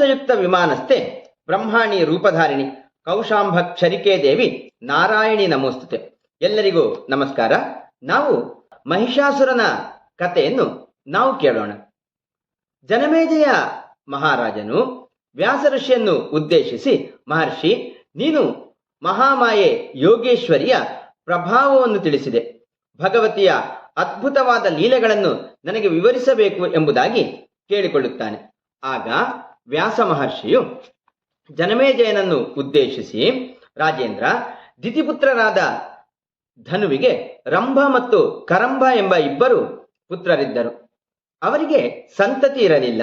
ಹಂಸಯುಕ್ತ ವಿಮಾನಸ್ಥೆ ಬ್ರಹ್ಮಾಣಿ ರೂಪಧಾರಿಣಿ ಕೌಶಾಂಭ ಕ್ಷರಿಕೆ ದೇವಿ ನಾರಾಯಣಿ ನಮೋಸ್ತುತೆ. ಎಲ್ಲರಿಗೂ ನಮಸ್ಕಾರ. ನಾವು ಮಹಿಷಾಸುರನ ಕಥೆಯನ್ನು ನಾವು ಕೇಳೋಣ. ಜನಮೇಜಯ ಮಹಾರಾಜನು ವ್ಯಾಸ ಋಷಿಯನ್ನು ಉದ್ದೇಶಿಸಿ, ಮಹರ್ಷಿ, ನೀನು ಮಹಾಮಾಯೆ ಯೋಗೇಶ್ವರಿಯ ಪ್ರಭಾವವನ್ನು ತಿಳಿಸಿದೆ. ಭಗವತಿಯ ಅದ್ಭುತವಾದ ಲೀಲೆಗಳನ್ನು ನನಗೆ ವಿವರಿಸಬೇಕು ಎಂಬುದಾಗಿ ಕೇಳಿಕೊಳ್ಳುತ್ತಾನೆ. ಆಗ ವ್ಯಾಸ ಮಹರ್ಷಿಯು ಜನಮೇಜಯನನ್ನು ಉದ್ದೇಶಿಸಿ ರಾಜೇಂದ್ರ ದಿತಿಪುತ್ರನಾದ ಧನುವಿಗೆ ರಂಭ ಮತ್ತು ಕರಂಭ ಎಂಬ ಇಬ್ಬರು ಪುತ್ರರಿದ್ದರು. ಅವರಿಗೆ ಸಂತತಿ ಇರಲಿಲ್ಲ.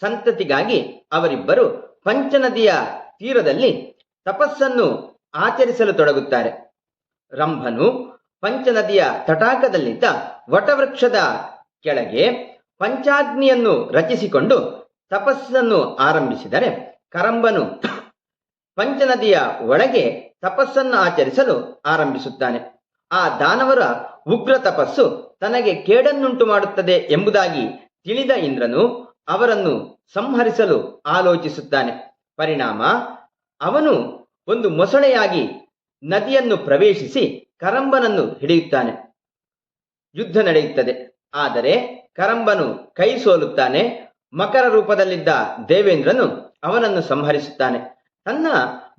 ಸಂತತಿಗಾಗಿ ಅವರಿಬ್ಬರು ಪಂಚನದಿಯ ತೀರದಲ್ಲಿ ತಪಸ್ಸನ್ನು ಆಚರಿಸಲು ತೊಡಗುತ್ತಾರೆ. ರಂಭನು ಪಂಚನದಿಯ ತಟಾಕದಲ್ಲಿದ್ದ ವಟವೃಕ್ಷದ ಕೆಳಗೆ ಪಂಚಾಗ್ನಿಯನ್ನು ರಚಿಸಿಕೊಂಡು ತಪಸ್ಸನ್ನು ಆರಂಭಿಸಿದರೆ ಕರಂಬನು ಪಂಚನದಿಯ ಒಳಗೆ ತಪಸ್ಸನ್ನು ಆಚರಿಸಲು ಆರಂಭಿಸುತ್ತಾನೆ. ಆ ದಾನವರ ಉಗ್ರ ತಪಸ್ಸು ತನಗೆ ಕೇಡನ್ನುಂಟು ಮಾಡುತ್ತದೆ ಎಂಬುದಾಗಿ ತಿಳಿದ ಇಂದ್ರನು ಅವರನ್ನು ಸಂಹರಿಸಲು ಆಲೋಚಿಸುತ್ತಾನೆ. ಪರಿಣಾಮ, ಅವನು ಒಂದು ಮೊಸಳೆಯಾಗಿ ನದಿಯನ್ನು ಪ್ರವೇಶಿಸಿ ಕರಂಬನನ್ನು ಹಿಡಿಯುತ್ತಾನೆ. ಯುದ್ಧ ನಡೆಯುತ್ತದೆ. ಆದರೆ ಕರಂಬನು ಕೈ ಸೋಲುತ್ತಾನೆ ಮಕರ ರೂಪದಲ್ಲಿದ್ದ ದೇವೇಂದ್ರನು ಅವನನ್ನು ಸಂಹರಿಸುತ್ತಾನೆ. ತನ್ನ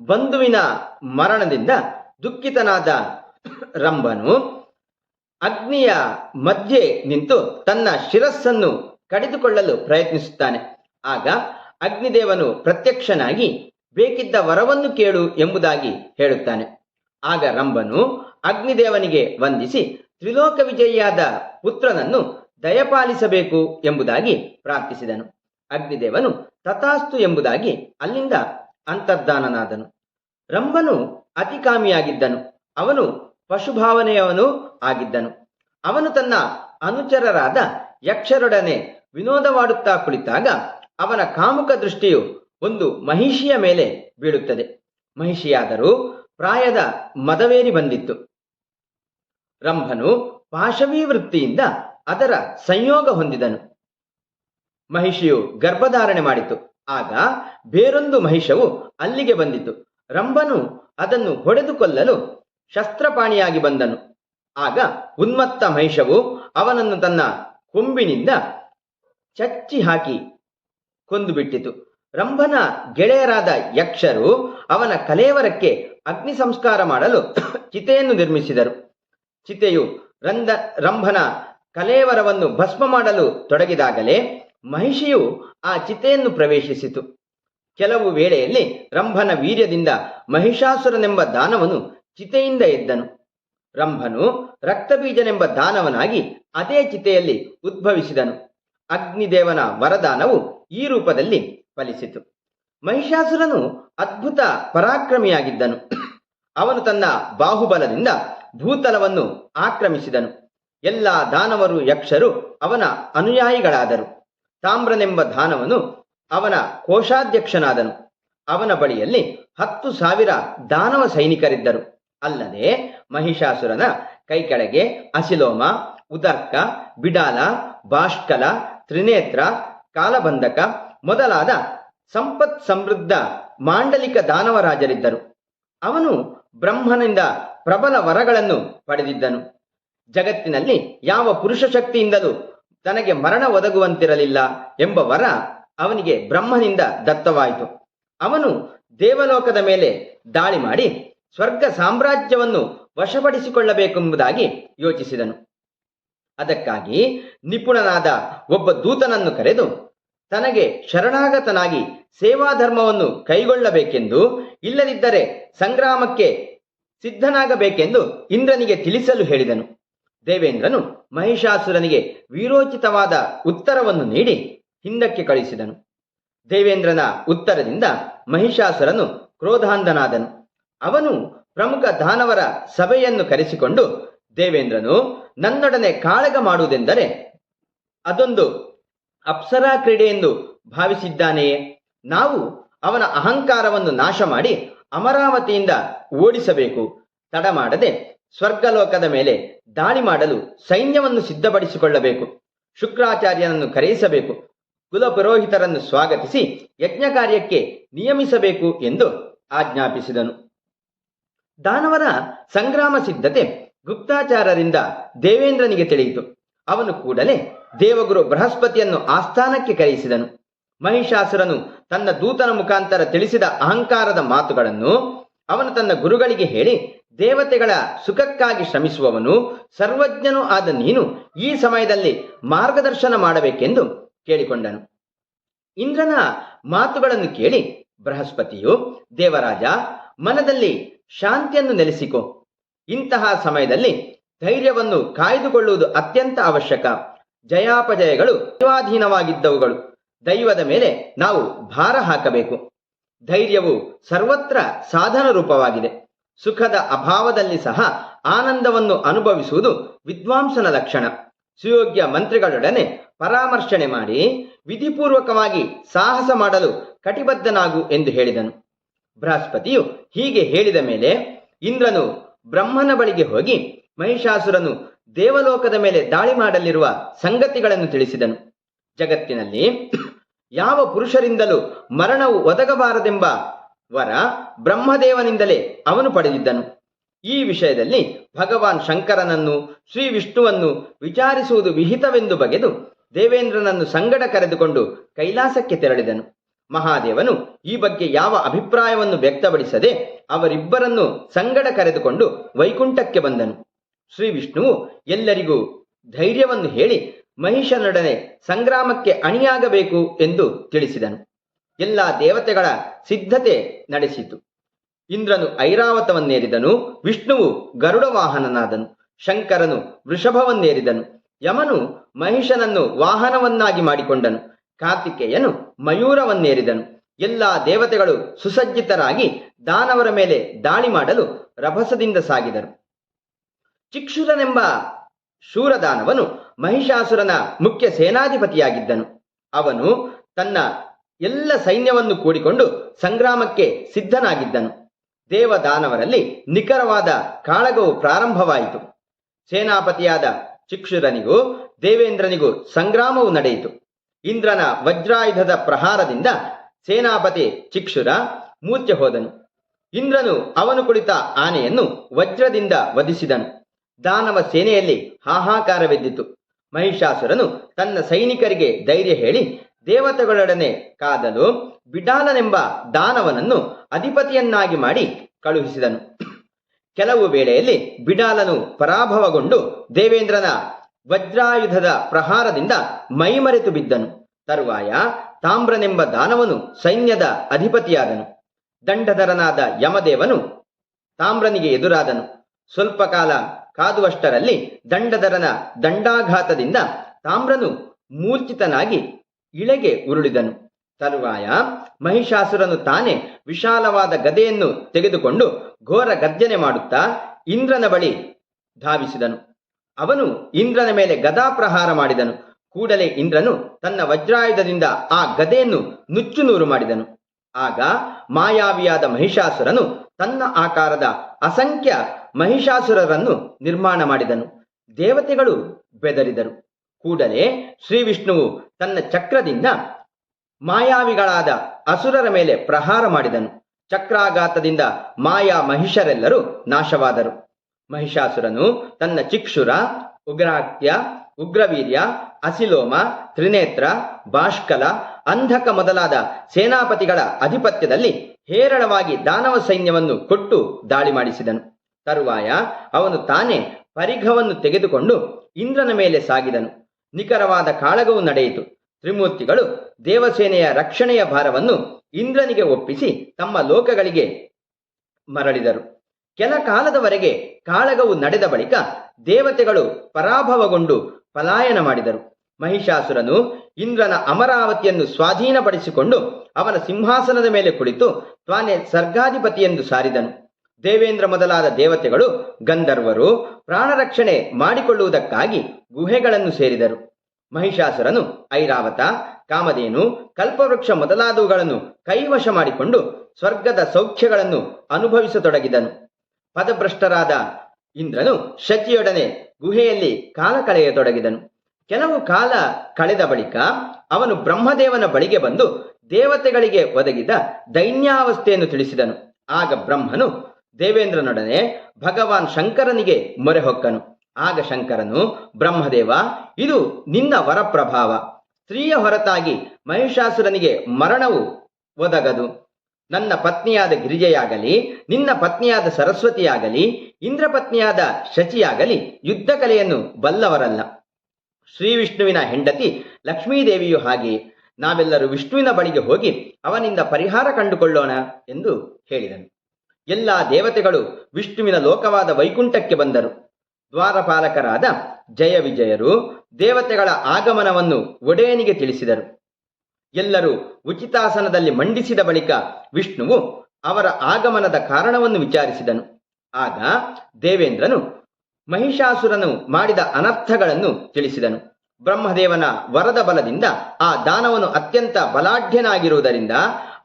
ಬಂಧುವಿನ ಮರಣದಿಂದ ದುಃಖಿತನಾದ ರಂಭನು ಅಗ್ನಿಯ ಮಧ್ಯೆ ನಿಂತು ತನ್ನ ಶಿರಸ್ಸನ್ನು ಕಡಿದುಕೊಳ್ಳಲು ಪ್ರಯತ್ನಿಸುತ್ತಾನೆ. ಆಗ ಅಗ್ನಿದೇವನು ಪ್ರತ್ಯಕ್ಷನಾಗಿ ಬೇಕಿದ್ದ ವರವನ್ನು ಕೇಳು ಎಂಬುದಾಗಿ ಹೇಳುತ್ತಾನೆ. ಆಗ ರಂಭನು ಅಗ್ನಿದೇವನಿಗೆ ವಂದಿಸಿ ತ್ರಿಲೋಕ ವಿಜಯಿಯಾದ ಪುತ್ರನನ್ನು ದಯಪಾಲಿಸಬೇಕು ಎಂಬುದಾಗಿ ಪ್ರಾರ್ಥಿಸಿದನು. ಅಗ್ನಿದೇವನು ತಥಾಸ್ತು ಎಂಬುದಾಗಿ ಅಲ್ಲಿಂದ ಅಂತರ್ಧಾನನಾದನು. ರಂಭನು ಅತಿಕಾಮಿಯಾಗಿದ್ದನು. ಅವನು ಪಶುಭಾವನೆಯವನು ಆಗಿದ್ದನು. ಅವನು ತನ್ನ ಅನುಚರರಾದ ಯಕ್ಷರೊಡನೆ ವಿನೋದವಾಡುತ್ತಾ ಕುಳಿತಾಗ ಅವನ ಕಾಮುಕ ದೃಷ್ಟಿಯು ಒಂದು ಮಹಿಷಿಯ ಮೇಲೆ ಬೀಳುತ್ತದೆ. ಮಹಿಷಿಯಾದರೂ ಪ್ರಾಯದ ಮದವೇರಿ ಬಂದಿತ್ತು. ರಂಭನು ಪಾಶವೀ ವೃತ್ತಿಯಿಂದ ಅದರ ಸಂಯೋಗ ಹೊಂದಿದನು. ಮಹಿಷಿಯು ಗರ್ಭಧಾರಣೆ ಮಾಡಿತು. ಆಗ ಬೇರೊಂದು ಮಹಿಷವು ಅಲ್ಲಿಗೆ ಬಂದಿತು. ರಂಭನು ಅದನ್ನು ಹೊಡೆದು ಕೊಲ್ಲಲು ಶಸ್ತ್ರಪಾಣಿಯಾಗಿ ಬಂದನು. ಆಗ ಉನ್ಮತ್ತ ಮಹಿಷವು ಅವನನ್ನು ತನ್ನ ಕೊಂಬಿನಿಂದ ಚಚ್ಚಿ ಹಾಕಿ ಕೊಂದು ಬಿಟ್ಟಿತು ರಂಭನ ಗೆಳೆಯರಾದ ಯಕ್ಷರು ಅವನ ಕಲೇವರಕ್ಕೆ ಅಗ್ನಿ ಸಂಸ್ಕಾರ ಮಾಡಲು ಚಿತೆಯನ್ನು ನಿರ್ಮಿಸಿದರು. ಚಿತೆಯು ರಂಧ ರಂಭನ ಕಲೇವರವನ್ನು ಭಸ್ಮ ಮಾಡಲು ತೊಡಗಿದಾಗಲೇ ಮಹಿಷಿಯು ಆ ಚಿತೆಯನ್ನು ಪ್ರವೇಶಿಸಿತು. ಕೆಲವು ವೇಳೆಯಲ್ಲಿ ರಂಭನ ವೀರ್ಯದಿಂದ ಮಹಿಷಾಸುರನೆಂಬ ದಾನವನು ಚಿತೆಯಿಂದ ಎದ್ದನು. ರಂಭನು ರಕ್ತಬೀಜನೆಂಬ ದಾನವನಾಗಿ ಅದೇ ಚಿತೆಯಲ್ಲಿ ಉದ್ಭವಿಸಿದನು. ಅಗ್ನಿದೇವನ ವರದಾನವು ಈ ರೂಪದಲ್ಲಿ ಫಲಿಸಿತು. ಮಹಿಷಾಸುರನು ಅದ್ಭುತ ಪರಾಕ್ರಮಿಯಾಗಿದ್ದನು. ಅವನು ತನ್ನ ಬಾಹುಬಲದಿಂದ ಭೂತಲವನ್ನು ಆಕ್ರಮಿಸಿದನು. ಎಲ್ಲ ದಾನವರು ಯಕ್ಷರು ಅವನ ಅನುಯಾಯಿಗಳಾದರು. ತಾಮ್ರನೆಂಬ ದಾನವನು ಅವನ ಕೋಶಾಧ್ಯಕ್ಷನಾದನು. ಅವನ ಬಳಿಯಲ್ಲಿ ಹತ್ತು ಸಾವಿರ ದಾನವ ಸೈನಿಕರಿದ್ದರು. ಅಲ್ಲದೆ ಮಹಿಷಾಸುರನ ಕೈಕೆಳಗೆ ಅಸಿಲೋಮ, ಉದರ್ಕ, ಬಿಡಾಲ, ಬಾಷ್ಕಲ, ತ್ರಿನೇತ್ರ, ಕಾಲಬಂಧಕ ಮೊದಲಾದ ಸಂಪತ್ ಸಮೃದ್ಧ ಮಾಂಡಲಿಕ ದಾನವರಾಜರಿದ್ದರು. ಅವನು ಬ್ರಹ್ಮನಿಂದ ಪ್ರಬಲ ವರಗಳನ್ನು ಪಡೆದಿದ್ದನು. ಜಗತ್ತಿನಲ್ಲಿ ಯಾವ ಪುರುಷ ಶಕ್ತಿಯಿಂದಲೂ ತನಗೆ ಮರಣ ಒದಗುವಂತಿರಲಿಲ್ಲ ಎಂಬ ವರ ಅವನಿಗೆ ಬ್ರಹ್ಮನಿಂದ ದತ್ತವಾಯಿತು. ಅವನು ದೇವಲೋಕದ ಮೇಲೆ ದಾಳಿ ಮಾಡಿ ಸ್ವರ್ಗ ಸಾಮ್ರಾಜ್ಯವನ್ನು ವಶಪಡಿಸಿಕೊಳ್ಳಬೇಕೆಂಬುದಾಗಿ ಯೋಚಿಸಿದನು. ಅದಕ್ಕಾಗಿ ನಿಪುಣನಾದ ಒಬ್ಬ ದೂತನನ್ನು ಕರೆದು, ತನಗೆ ಶರಣಾಗತನಾಗಿ ಸೇವಾಧರ್ಮವನ್ನು ಕೈಗೊಳ್ಳಬೇಕೆಂದು, ಇಲ್ಲದಿದ್ದರೆ ಸಂಗ್ರಾಮಕ್ಕೆ ಸಿದ್ಧನಾಗಬೇಕೆಂದು ಇಂದ್ರನಿಗೆ ತಿಳಿಸಲು ಹೇಳಿದನು. ದೇವೇಂದ್ರನು ಮಹಿಷಾಸುರನಿಗೆ ವಿರೋಚಿತವಾದ ಉತ್ತರವನ್ನು ನೀಡಿ ಹಿಂದಕ್ಕೆ ಕಳಿಸಿದನು. ದೇವೇಂದ್ರನ ಉತ್ತರದಿಂದ ಮಹಿಷಾಸುರನು ಕ್ರೋಧಾಂಧನಾದನು. ಅವನು ಪ್ರಮುಖ ದಾನವರ ಸಭೆಯನ್ನು ಕರೆಸಿಕೊಂಡು, ದೇವೇಂದ್ರನು, ನನ್ನೊಡನೆ ಕಾಳಗ ಮಾಡುವುದೆಂದರೆ ಅದೊಂದು ಅಪ್ಸರಾ ಕ್ರೀಡೆ ಎಂದು ಭಾವಿಸಿದ್ದಾನೆಯೇ? ನಾವು ಅವನ ಅಹಂಕಾರವನ್ನು ನಾಶ ಮಾಡಿ ಅಮರಾವತಿಯಿಂದ ಓಡಿಸಬೇಕು. ತಡ ಮಾಡದೆ ಸ್ವರ್ಗಲೋಕದ ಮೇಲೆ ದಾಳಿ ಮಾಡಲು ಸೈನ್ಯವನ್ನು ಸಿದ್ಧಪಡಿಸಿಕೊಳ್ಳಬೇಕು. ಶುಕ್ರಾಚಾರ್ಯನನ್ನು ಕರೆಯಿಸಬೇಕು. ಕುಲಪುರೋಹಿತರನ್ನು ಸ್ವಾಗತಿಸಿ ಯಜ್ಞ ಕಾರ್ಯಕ್ಕೆ ನಿಯಮಿಸಬೇಕು ಎಂದು ಆಜ್ಞಾಪಿಸಿದನು. ದಾನವರ ಸಂಗ್ರಾಮ ಸಿದ್ಧತೆ ಗುಪ್ತಾಚಾರರಿಂದ ದೇವೇಂದ್ರನಿಗೆ ತಿಳಿಯಿತು. ಅವನು ಕೂಡಲೇ ದೇವಗುರು ಬೃಹಸ್ಪತಿಯನ್ನು ಆಸ್ಥಾನಕ್ಕೆ ಕರೆಯಿಸಿದನು. ಮಹಿಷಾಸುರನು ತನ್ನ ದೂತನ ಮುಖಾಂತರ ತಿಳಿಸಿದ ಅಹಂಕಾರದ ಮಾತುಗಳನ್ನು ಅವನು ತನ್ನ ಗುರುಗಳಿಗೆ ಹೇಳಿ ದೇವತೆಗಳ ಸುಖಕ್ಕಾಗಿ ಶ್ರಮಿಸುವವನು ಸರ್ವಜ್ಞನೂ ಆದ ನೀನು ಈ ಸಮಯದಲ್ಲಿ ಮಾರ್ಗದರ್ಶನ ಮಾಡಬೇಕೆಂದು ಕೇಳಿಕೊಂಡನು. ಇಂದ್ರನ ಮಾತುಗಳನ್ನು ಕೇಳಿ ಬೃಹಸ್ಪತಿಯು, ದೇವರಾಜ, ಮನದಲ್ಲಿ ಶಾಂತಿಯನ್ನು ನೆಲೆಸಿಕೊ. ಇಂತಹ ಸಮಯದಲ್ಲಿ ಧೈರ್ಯವನ್ನು ಕಾಯ್ದುಕೊಳ್ಳುವುದು ಅತ್ಯಂತ ಅವಶ್ಯಕ. ಜಯಾಪಜಯಗಳು ದೈವಾಧೀನವಾಗಿದ್ದವುಗಳು ದೈವದ ಮೇಲೆ ನಾವು ಭಾರ ಹಾಕಬೇಕು. ಧೈರ್ಯವು ಸರ್ವತ್ರ ಸಾಧನ ರೂಪವಾಗಿದೆ ಸುಖದ ಅಭಾವದಲ್ಲಿ ಸಹ ಆನಂದವನ್ನು ಅನುಭವಿಸುವುದು ವಿದ್ವಾಂಸನ ಲಕ್ಷಣ. ಸುಯೋಗ್ಯ ಮಂತ್ರಿಗಳೊಡನೆ ಪರಾಮರ್ಶನೆ ಮಾಡಿ ವಿಧಿಪೂರ್ವಕವಾಗಿ ಸಾಹಸ ಮಾಡಲು ಕಟಿಬದ್ಧನಾಗು ಎಂದು ಹೇಳಿದನು. ಬೃಹಸ್ಪತಿಯು ಹೀಗೆ ಹೇಳಿದ ಮೇಲೆ ಇಂದ್ರನು ಬ್ರಹ್ಮನ ಬಳಿಗೆ ಹೋಗಿ ಮಹಿಷಾಸುರನು ದೇವಲೋಕದ ಮೇಲೆ ದಾಳಿ ಮಾಡಲಿರುವ ಸಂಗತಿಗಳನ್ನು ತಿಳಿಸಿದನು. ಜಗತ್ತಿನಲ್ಲಿ ಯಾವ ಪುರುಷರಿಂದಲೂ ಮರಣವು ಒದಗಬಾರದೆಂಬ ವರ ಬ್ರಹ್ಮದೇವನಿಂದಲೇ ಅವನು ಪಡೆದಿದ್ದನು. ಈ ವಿಷಯದಲ್ಲಿ ಭಗವಾನ್ ಶಂಕರನನ್ನು, ಶ್ರೀ ವಿಷ್ಣುವನ್ನು ವಿಚಾರಿಸುವುದು ವಿಹಿತವೆಂದು ಬಗೆದು ದೇವೇಂದ್ರನನ್ನು ಸಂಗಡ ಕರೆದುಕೊಂಡು ಕೈಲಾಸಕ್ಕೆ ತೆರಳಿದನು. ಮಹಾದೇವನು ಈ ಬಗ್ಗೆ ಯಾವ ಅಭಿಪ್ರಾಯವನ್ನು ವ್ಯಕ್ತಪಡಿಸದೆ ಅವರಿಬ್ಬರನ್ನು ಸಂಗಡ ಕರೆದುಕೊಂಡು ವೈಕುಂಠಕ್ಕೆ ಬಂದನು. ಶ್ರೀ ವಿಷ್ಣುವು ಎಲ್ಲರಿಗೂ ಧೈರ್ಯವನ್ನು ಹೇಳಿ ಮಹಿಷನೊಡನೆ ಸಂಗ್ರಾಮಕ್ಕೆ ಅಣಿಯಾಗಬೇಕು ಎಂದು ತಿಳಿಸಿದನು. ಎಲ್ಲ ದೇವತೆಗಳ ಸಿದ್ಧತೆ ನಡೆಸಿತು. ಇಂದ್ರನು ಐರಾವತವನ್ನೇರಿದನು, ವಿಷ್ಣುವು ಗರುಡ ವಾಹನನಾದನು ಶಂಕರನು ವೃಷಭವನ್ನೇರಿದನು, ಯಮನು ಮಹಿಷನನ್ನು ವಾಹನವನ್ನಾಗಿ ಮಾಡಿಕೊಂಡನು, ಕಾರ್ತಿಕೇಯನು ಮಯೂರವನ್ನೇರಿದನು. ಎಲ್ಲ ದೇವತೆಗಳು ಸುಸಜ್ಜಿತರಾಗಿ ದಾನವರ ಮೇಲೆ ದಾಳಿ ಮಾಡಲು ರಭಸದಿಂದ ಸಾಗಿದರು. ಚಿಕ್ಷುರನೆಂಬ ಶೂರದಾನವನು ಮಹಿಷಾಸುರನ ಮುಖ್ಯ ಸೇನಾಧಿಪತಿಯಾಗಿದ್ದನು. ಅವನು ತನ್ನ ಎಲ್ಲ ಸೈನ್ಯವನ್ನು ಕೂಡಿಕೊಂಡು ಸಂಗ್ರಾಮಕ್ಕೆ ಸಿದ್ಧನಾಗಿದ್ದನು. ದೇವದಾನವರಲ್ಲಿ ನಿಖರವಾದ ಕಾಳಗವು ಪ್ರಾರಂಭವಾಯಿತು. ಸೇನಾಪತಿಯಾದ ಚಿಕ್ಷುರನಿಗೂ ದೇವೇಂದ್ರನಿಗೂ ಸಂಗ್ರಾಮವು ನಡೆಯಿತು. ಇಂದ್ರನ ವಜ್ರಾಯುಧದ ಪ್ರಹಾರದಿಂದ ಸೇನಾಪತಿ ಚಿಕ್ಷುರ ಮೂರ್ಛೆ ಹೋದನು. ಇಂದ್ರನು ಅವನು ಕುಳಿತ ಆನೆಯನ್ನು ವಜ್ರದಿಂದ ವಧಿಸಿದನು. ದಾನವ ಸೇನೆಯಲ್ಲಿ ಹಾಹಾಕಾರವೆದ್ದಿತು. ಮಹಿಷಾಸುರನು ತನ್ನ ಸೈನಿಕರಿಗೆ ಧೈರ್ಯ ಹೇಳಿ ದೇವತೆಗಳೊಡನೆ ಕಾದಲು ಬಿಡಾಲನೆಂಬ ದಾನವನನ್ನು ಅಧಿಪತಿಯನ್ನಾಗಿ ಮಾಡಿ ಕಳುಹಿಸಿದನು. ಕೆಲವು ವೇಳೆಯಲ್ಲಿ ಬಿಡಾಲನು ಪರಾಭವಗೊಂಡು ದೇವೇಂದ್ರನ ವಜ್ರಾಯುಧದ ಪ್ರಹಾರದಿಂದ ಮೈಮರೆತು ಬಿದ್ದನು. ತರುವಾಯ ತಾಮ್ರನೆಂಬ ದಾನವನು ಸೈನ್ಯದ ಅಧಿಪತಿಯಾದನು. ದಂಡಧರನಾದ ಯಮದೇವನು ತಾಮ್ರನಿಗೆ ಎದುರಾದನು. ಸ್ವಲ್ಪ ಕಾಲ ಕಾದುವಷ್ಟರಲ್ಲಿ ದಂಡಧರನ ದಂಡಾಘಾತದಿಂದ ತಾಮ್ರನು ಮೂರ್ಛಿತನಾಗಿ ಇಳೆಗೆ ಉರುಳಿದನು. ತರುವಾಯ ಮಹಿಷಾಸುರನು ತಾನೇ ವಿಶಾಲವಾದ ಗದೆಯನ್ನು ತೆಗೆದುಕೊಂಡು ಘೋರ ಗರ್ಜನೆ ಮಾಡುತ್ತಾ ಇಂದ್ರನ ಬಳಿ ಧಾವಿಸಿದನು. ಅವನು ಇಂದ್ರನ ಮೇಲೆ ಗದಾ ಪ್ರಹಾರ ಮಾಡಿದನು. ಕೂಡಲೇ ಇಂದ್ರನು ತನ್ನ ವಜ್ರಾಯುಧದಿಂದ ಆ ಗದೆಯನ್ನು ನುಚ್ಚುನೂರು ಮಾಡಿದನು. ಆಗ ಮಾಯಾವಿಯಾದ ಮಹಿಷಾಸುರನು ತನ್ನ ಆಕಾರದ ಅಸಂಖ್ಯ ಮಹಿಷಾಸುರರನ್ನು ನಿರ್ಮಾಣ ಮಾಡಿದನು. ದೇವತೆಗಳು ಬೆದರಿದರು. ಕೂಡಲೇ ಶ್ರೀ ವಿಷ್ಣುವು ತನ್ನ ಚಕ್ರದಿಂದ ಮಾಯಾವಿಗಳಾದ ಅಸುರರ ಮೇಲೆ ಪ್ರಹಾರ ಮಾಡಿದನು. ಚಕ್ರಾಘಾತದಿಂದ ಮಾಯಾ ಮಹಿಷರೆಲ್ಲರೂ ನಾಶವಾದರು. ಮಹಿಷಾಸುರನು ತನ್ನ ಚಿಕ್ಷುರ ಉಗ್ರಾತ್ಯ ಉಗ್ರವೀರ್ಯ, ಅಸಿಲೋಮ, ತ್ರಿನೇತ್ರ, ಬಾಷ್ಕಲ, ಅಂಧಕ ಮೊದಲಾದ ಸೇನಾಪತಿಗಳ ಅಧಿಪತ್ಯದಲ್ಲಿ ಹೇರಳವಾಗಿ ದಾನವ ಸೈನ್ಯವನ್ನು ಕೊಟ್ಟು ದಾಳಿ ಮಾಡಿಸಿದನು. ತರುವಾಯ ಅವನು ತಾನೇ ಪರಿಘವನ್ನು ತೆಗೆದುಕೊಂಡು ಇಂದ್ರನ ಮೇಲೆ ಸಾಗಿದನು. ನಿಖರವಾದ ಕಾಳಗವು ನಡೆಯಿತು. ತ್ರಿಮೂರ್ತಿಗಳು ದೇವಸೇನೆಯ ರಕ್ಷಣೆಯ ಭಾರವನ್ನು ಇಂದ್ರನಿಗೆ ಒಪ್ಪಿಸಿ ತಮ್ಮ ಲೋಕಗಳಿಗೆ ಮರಳಿದರು. ಕೆಲ ಕಾಲದವರೆಗೆ ಕಾಳಗವು ನಡೆದ ಬಳಿಕ ದೇವತೆಗಳು ಪರಾಭವಗೊಂಡು ಪಲಾಯನ ಮಾಡಿದರು. ಮಹಿಷಾಸುರನು ಇಂದ್ರನ ಅಮರಾವತಿಯನ್ನು ಸ್ವಾಧೀನಪಡಿಸಿಕೊಂಡು ಅವನ ಸಿಂಹಾಸನದ ಮೇಲೆ ಕುಳಿತು ತಾನೇ ಸರ್ಗಾಧಿಪತಿಯೆಂದು ಸಾರಿದನು. ದೇವೇಂದ್ರ ಮೊದಲಾದ ದೇವತೆಗಳು, ಗಂಧರ್ವರು ಪ್ರಾಣರಕ್ಷಣೆ ಮಾಡಿಕೊಳ್ಳುವುದಕ್ಕಾಗಿ ಗುಹೆಗಳನ್ನು ಸೇರಿದರು. ಮಹಿಷಾಸುರನು, ಐರಾವತ, ಕಾಮಧೇನು, ಕಲ್ಪವೃಕ್ಷ ಮೊದಲಾದವುಗಳನ್ನು ಕೈವಶ ಮಾಡಿಕೊಂಡು ಸ್ವರ್ಗದ ಸೌಖ್ಯಗಳನ್ನು ಅನುಭವಿಸತೊಡಗಿದನು. ಪದಭ್ರಷ್ಟರಾದ ಇಂದ್ರನು ಶಚಿಯೊಡನೆ ಗುಹೆಯಲ್ಲಿ ಕಾಲ ಕಳೆಯತೊಡಗಿದನು. ಕೆಲವು ಕಾಲ ಕಳೆದ ಬಳಿಕ ಅವನು ಬ್ರಹ್ಮದೇವನ ಬಳಿಗೆ ಬಂದು ದೇವತೆಗಳಿಗೆ ಒದಗಿದ ದೈನ್ಯಾವಸ್ಥೆಯನ್ನು ತಿಳಿಸಿದನು. ಆಗ ಬ್ರಹ್ಮನು ದೇವೇಂದ್ರನೊಡನೆ ಭಗವಾನ್ ಶಂಕರನಿಗೆ ಮೊರೆ ಹೊಕ್ಕನು. ಆಗ ಶಂಕರನು, ಬ್ರಹ್ಮದೇವ, ಇದು ನಿನ್ನ ವರಪ್ರಭಾವ. ಸ್ತ್ರೀಯ ಹೊರತಾಗಿ ಮಹಿಷಾಸುರನಿಗೆ ಮರಣವು ಒದಗದು. ನನ್ನ ಪತ್ನಿಯಾದ ಗಿರಿಜೆಯಾಗಲಿ, ನಿನ್ನ ಪತ್ನಿಯಾದ ಸರಸ್ವತಿಯಾಗಲಿ ಇಂದ್ರ ಪತ್ನಿಯಾದ ಶಚಿಯಾಗಲಿ ಯುದ್ಧ ಕಲೆಯನ್ನು ಬಲ್ಲವರಲ್ಲ. ಶ್ರೀ ವಿಷ್ಣುವಿನ ಹೆಂಡತಿ ಲಕ್ಷ್ಮೀದೇವಿಯು ಹಾಗೆ, ನಾವೆಲ್ಲರೂ ವಿಷ್ಣುವಿನ ಬಳಿಗೆ ಹೋಗಿ ಅವನಿಂದ ಪರಿಹಾರ ಕಂಡುಕೊಳ್ಳೋಣ ಎಂದು ಹೇಳಿದನು. ಎಲ್ಲ ದೇವತೆಗಳು ವಿಷ್ಣುವಿನ ಲೋಕವಾದ ವೈಕುಂಠಕ್ಕೆ ಬಂದರು. ದ್ವಾರಪಾಲಕರಾದ ಜಯ ವಿಜಯರು ದೇವತೆಗಳ ಆಗಮನವನ್ನು ಒಡೆಯನಿಗೆ ತಿಳಿಸಿದರು. ಎಲ್ಲರೂ ಉಚಿತಾಸನದಲ್ಲಿ ಮಂಡಿಸಿದ ಬಳಿಕ ವಿಷ್ಣುವು ಅವರ ಆಗಮನದ ಕಾರಣವನ್ನು ವಿಚಾರಿಸಿದನು. ಆಗ ದೇವೇಂದ್ರನು ಮಹಿಷಾಸುರನು ಮಾಡಿದ ಅನರ್ಥಗಳನ್ನು ತಿಳಿಸಿದನು. ಬ್ರಹ್ಮದೇವನ ವರದ ಬಲದಿಂದ ಆ ದಾನವನು ಅತ್ಯಂತ ಬಲಾಢ್ಯನಾಗಿರುವುದರಿಂದ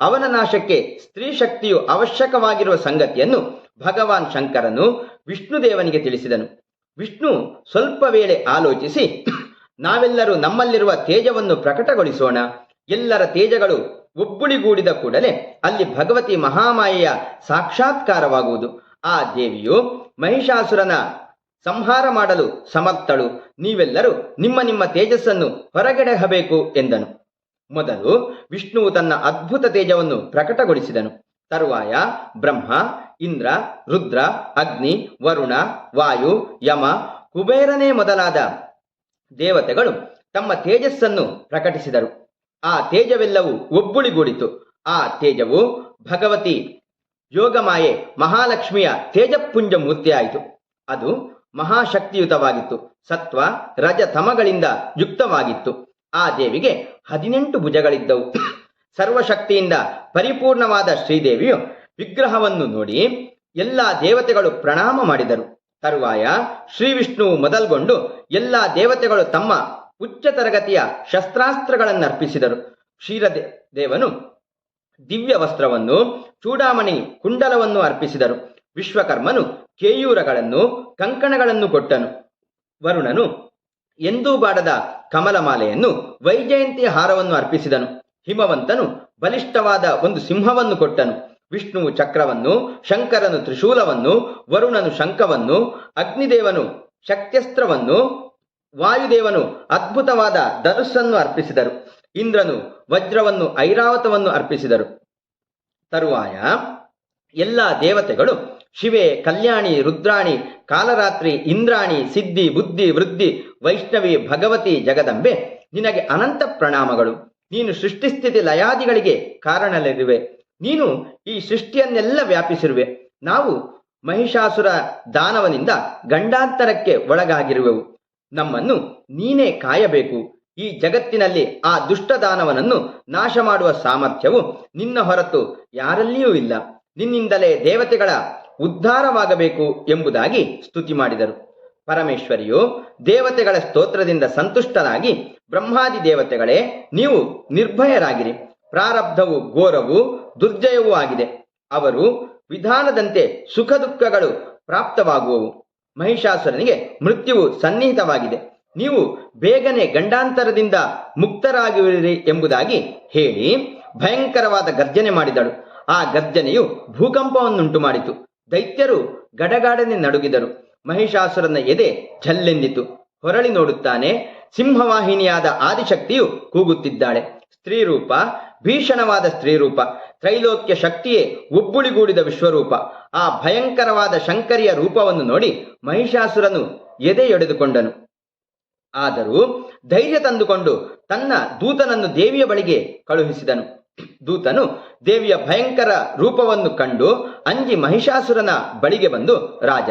ಅವನ ನಾಶಕ್ಕೆ ಸ್ತ್ರೀ ಶಕ್ತಿಯು ಅವಶ್ಯಕವಾಗಿರುವ ಸಂಗತಿಯನ್ನು ಭಗವಾನ್ ಶಂಕರನು ವಿಷ್ಣುದೇವನಿಗೆ ತಿಳಿಸಿದನು. ವಿಷ್ಣು ಸ್ವಲ್ಪ ವೇಳೆ ಆಲೋಚಿಸಿ, ನಾವೆಲ್ಲರೂ ನಮ್ಮಲ್ಲಿರುವ ತೇಜವನ್ನು ಪ್ರಕಟಗೊಳಿಸೋಣ. ಎಲ್ಲರ ತೇಜಗಳು ಒಬ್ಬುಳಿಗೂಡಿದ ಕೂಡಲೇ ಅಲ್ಲಿ ಭಗವತಿ ಮಹಾಮಾಯೆಯ ಸಾಕ್ಷಾತ್ಕಾರವಾಗುವುದು. ಆ ದೇವಿಯು ಮಹಿಷಾಸುರನ ಸಂಹಾರ ಮಾಡಲು ಸಮರ್ಥಳು. ನೀವೆಲ್ಲರೂ ನಿಮ್ಮ ನಿಮ್ಮ ತೇಜಸ್ಸನ್ನು ಹೊರಗೆಡಹಬೇಕು ಎಂದನು. ಮೊದಲು ವಿಷ್ಣುವು ತನ್ನ ಅದ್ಭುತ ತೇಜವನ್ನು ಪ್ರಕಟಗೊಳಿಸಿದನು. ತರುವಾಯ ಬ್ರಹ್ಮ, ಇಂದ್ರ, ರುದ್ರ, ಅಗ್ನಿ, ವರುಣ, ವಾಯು, ಯಮ, ಕುಬೇರನೇ ಮೊದಲಾದ ದೇವತೆಗಳು ತಮ್ಮ ತೇಜಸ್ಸನ್ನು ಪ್ರಕಟಿಸಿದರು. ಆ ತೇಜವೆಲ್ಲವೂ ಒಬ್ಬುಳಿಗೂಡಿತು. ಆ ತೇಜವು ಭಗವತಿ ಯೋಗಮಾಯೆ ಮಹಾಲಕ್ಷ್ಮಿಯ ತೇಜಪುಂಜ ಮೂರ್ತಿಯಾಯಿತು ಅದು ಮಹಾಶಕ್ತಿಯುತವಾಗಿತ್ತು. ಸತ್ವ, ರಜ, ತಮಗಳಿಂದ ಯುಕ್ತವಾಗಿತ್ತು. ಆ ದೇವಿಗೆ ಹದಿನೆಂಟು ಭುಜಗಳಿದ್ದವು. ಸರ್ವಶಕ್ತಿಯಿಂದ ಪರಿಪೂರ್ಣವಾದ ಶ್ರೀದೇವಿಯು ವಿಗ್ರಹವನ್ನು ನೋಡಿ ಎಲ್ಲ ದೇವತೆಗಳು ಪ್ರಣಾಮ ಮಾಡಿದರು. ತರುವಾಯ ಶ್ರೀ ವಿಷ್ಣುವು ಮೊದಲ್ಗೊಂಡು ಎಲ್ಲ ದೇವತೆಗಳು ತಮ್ಮ ಉಚ್ಚ ತರಗತಿಯ ಶಸ್ತ್ರಾಸ್ತ್ರಗಳನ್ನು ಅರ್ಪಿಸಿದರು. ದೇವನು ದಿವ್ಯ ವಸ್ತ್ರವನ್ನು, ಚೂಡಾಮಣಿ ಕುಂಡಲವನ್ನು ಅರ್ಪಿಸಿದರು. ವಿಶ್ವಕರ್ಮನು ಕೇಯೂರಗಳನ್ನು, ಕಂಕಣಗಳನ್ನು ಕೊಟ್ಟನು. ವರುಣನು ಎಂದೂ ಬಾಡದ ಕಮಲಮಾಲೆಯನ್ನು ವೈಜಯಂತಿ ಹಾರವನ್ನು ಅರ್ಪಿಸಿದನು. ಹಿಮವಂತನು ಬಲಿಷ್ಠವಾದ ಒಂದು ಸಿಂಹವನ್ನು ಕೊಟ್ಟನು. ವಿಷ್ಣುವು ಚಕ್ರವನ್ನು, ಶಂಕರನು ತ್ರಿಶೂಲವನ್ನು, ವರುಣನು ಶಂಖವನ್ನು, ಅಗ್ನಿದೇವನು ಶಕ್ತ್ಯಸ್ತ್ರವನ್ನು, ವಾಯುದೇವನು ಅದ್ಭುತವಾದ ಧನುಸ್ಸನ್ನು ಅರ್ಪಿಸಿದರು. ಇಂದ್ರನು ವಜ್ರವನ್ನು ಐರಾವತವನ್ನು ಅರ್ಪಿಸಿದರು. ತರುವಾಯ ಎಲ್ಲ ದೇವತೆಗಳು ಶಿವೆ, ಕಲ್ಯಾಣಿ, ರುದ್ರಾಣಿ, ಕಾಲರಾತ್ರಿ, ಇಂದ್ರಾಣಿ, ಸಿದ್ಧಿ, ಬುದ್ಧಿ, ವೃದ್ಧಿ, ವೈಷ್ಣವಿ, ಭಗವತಿ, ಜಗದಂಬೆ ನಿನಗೆ ಅನಂತ ಪ್ರಣಾಮಗಳು. ನೀನು ಸೃಷ್ಟಿಸ್ಥಿತಿ ಲಯಾದಿಗಳಿಗೆ ಕಾರಣಲಿರುವೆ. ನೀನು ಈ ಸೃಷ್ಟಿಯನ್ನೆಲ್ಲ ವ್ಯಾಪಿಸಿರುವೆ. ನಾವು ಮಹಿಷಾಸುರ ದಾನವನಿಂದ ಗಂಡಾಂತರಕ್ಕೆ ಒಳಗಾಗಿರುವೆವು. ನಮ್ಮನ್ನು ನೀನೇ ಕಾಯಬೇಕು. ಈ ಜಗತ್ತಿನಲ್ಲಿ ಆ ದುಷ್ಟ ದಾನವನನ್ನು ನಾಶ ಮಾಡುವ ಸಾಮರ್ಥ್ಯವು ನಿನ್ನ ಹೊರತು ಯಾರಲ್ಲಿಯೂ ಇಲ್ಲ. ನಿನ್ನಿಂದಲೇ ದೇವತೆಗಳ ಉದ್ಧಾರವಾಗಬೇಕು ಎಂಬುದಾಗಿ ಸ್ತುತಿ ಮಾಡಿದರು. ಪರಮೇಶ್ವರಿಯು ದೇವತೆಗಳ ಸ್ತೋತ್ರದಿಂದ ಸಂತುಷ್ಟನಾಗಿ, ಬ್ರಹ್ಮಾದಿ ದೇವತೆಗಳೇ, ನೀವು ನಿರ್ಭಯರಾಗಿರಿ. ಪ್ರಾರಬ್ಧವು ಘೋರವೂ ದುರ್ಜಯವೂ ಆಗಿದೆ. ಅವರು ವಿಧಾನದಂತೆ ಸುಖ ದುಃಖಗಳು ಪ್ರಾಪ್ತವಾಗುವವು. ಮಹಿಷಾಸುರನಿಗೆ ಮೃತ್ಯುವು ಸನ್ನಿಹಿತವಾಗಿದೆ. ನೀವು ಬೇಗನೆ ಗಂಡಾಂತರದಿಂದ ಮುಕ್ತರಾಗಿರಿ ಎಂಬುದಾಗಿ ಹೇಳಿ ಭಯಂಕರವಾದ ಗರ್ಜನೆ ಮಾಡಿದಳು. ಆ ಗರ್ಜನೆಯು ಭೂಕಂಪವನ್ನುಂಟು ಮಾಡಿತು ದೈತ್ಯರು ಗಡಗಾಡನೆ ನಡುಗಿದರು. ಮಹಿಷಾಸುರನ ಎದೆ ಝಲ್ಲೆಂದಿತು ಹೊರಳಿ ನೋಡುತ್ತಾನೆ, ಸಿಂಹವಾಹಿನಿಯಾದ ಆದಿಶಕ್ತಿಯು ಕೂಗುತ್ತಿದ್ದಾಳೆ. ಸ್ತ್ರೀರೂಪ, ಭೀಷಣವಾದ ಸ್ತ್ರೀರೂಪ, ತ್ರೈಲೋಕ್ಯ ಶಕ್ತಿಯೇ ಉಬ್ಬುಳಿಗೂಡಿದ ವಿಶ್ವರೂಪ. ಆ ಭಯಂಕರವಾದ ಶಂಕರಿಯ ರೂಪವನ್ನು ನೋಡಿ ಮಹಿಷಾಸುರನು ಎದೆಯೊಡೆದುಕೊಂಡನು. ಆದರೂ ಧೈರ್ಯ ತಂದುಕೊಂಡು ತನ್ನ ದೂತನನ್ನು ದೇವಿಯ ಬಳಿಗೆ ಕಳುಹಿಸಿದನು. ದೂತನು ದೇವಿಯ ಭಯಂಕರ ರೂಪವನ್ನು ಕಂಡು ಅಂಜಿ ಮಹಿಷಾಸುರನ ಬಳಿಗೆ ಬಂದು, ರಾಜ,